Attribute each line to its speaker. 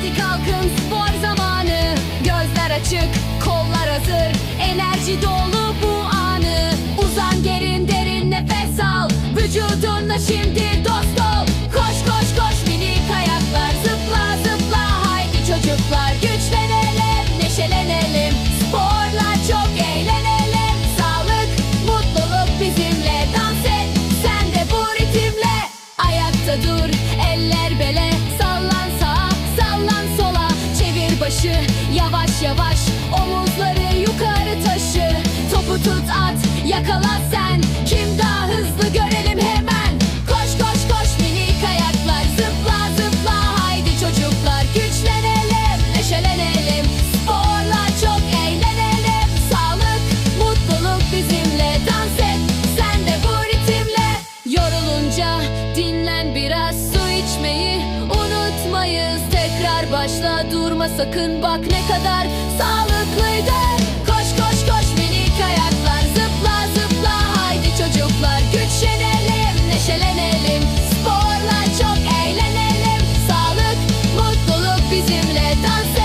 Speaker 1: Hadi kalkın spor zamanı. Gözler açık, kollar hazır. Enerji dolu yavaş yavaş Omuzları yukarı taşı. Topu tut at, yakala sen. Kim daha hızlı görelim hemen. Koş koş koş minik ayaklar. Zıpla zıpla. Haydi çocuklar Güçlenelim, neşelenelim. Sporla çok eğlenelim. Sağlık, mutluluk bizimle. Dans et, sen de bu ritimle. Yorulunca dinlen biraz Su içmeyi Başla durma sakın bak ne kadar sağlıklıydı. Koş koş koş minik ayaklar zıpla zıpla. Haydi çocuklar güçlenelim neşelenelim. Sporla çok eğlenelim. Sağlık mutluluk bizimle dans